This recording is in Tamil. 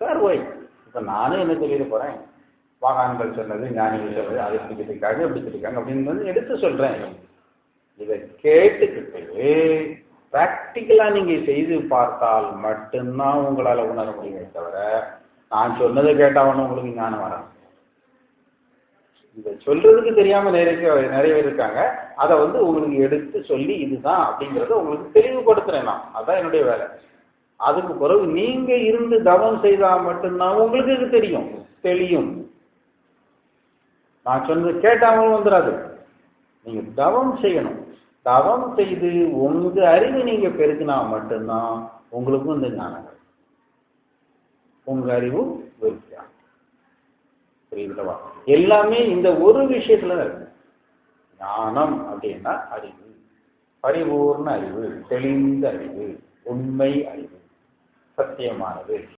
சார் ஒய் இப்ப நானும் என்ன சொல்லிட்டு போறேன்? வாகான்கள் சொன்னது ஞானிகள் சொன்னது அதை இப்படி எப்படி சொல்லியிருக்காங்க அப்படின்னு வந்து எடுத்து சொல்றேன். இதை கேட்டுக்கிட்டு பிராக்டிக்கலா நீங்க செய்து பார்த்தால் மட்டும்தான் உங்களால உணர முடியுமே தவிர நான் சொன்னதை கேட்டாவணும் உங்களுக்கு ஞானம் வராது. இதை சொல்றதுக்கு தெரியாம நிறைய நிறைய பேர் இருக்காங்க. அதை வந்து உங்களுக்கு எடுத்து சொல்லி இதுதான் அப்படிங்கறத உங்களுக்கு தெளிவுபடுத்துறேன் நான். அதான் என்னுடைய வேலை. அதுக்கு பிறகு நீங்க இருந்து தவம் செய்தா மட்டும்தான் உங்களுக்கு இது தெரியும் தெளியும். நான் சொன்னது கேட்டாமலும் வந்துடாது நீங்க தவம் செய்யணும். தவம் செய்து உங்க அறிவு நீங்க பெருக்கினா மட்டும்தான் உங்களுக்கும் இந்த ஞானம் உங்க அறிவு விருத்தியா புரியுதுலவா எல்லாமே இந்த ஒரு விஷயத்துல இருக்கு. ஞானம் அப்படின்னா அறிவு. பரிபூர்ண அறிவு தெளிந்த அறிவு உண்மை அறிவு. சத்தியமானது.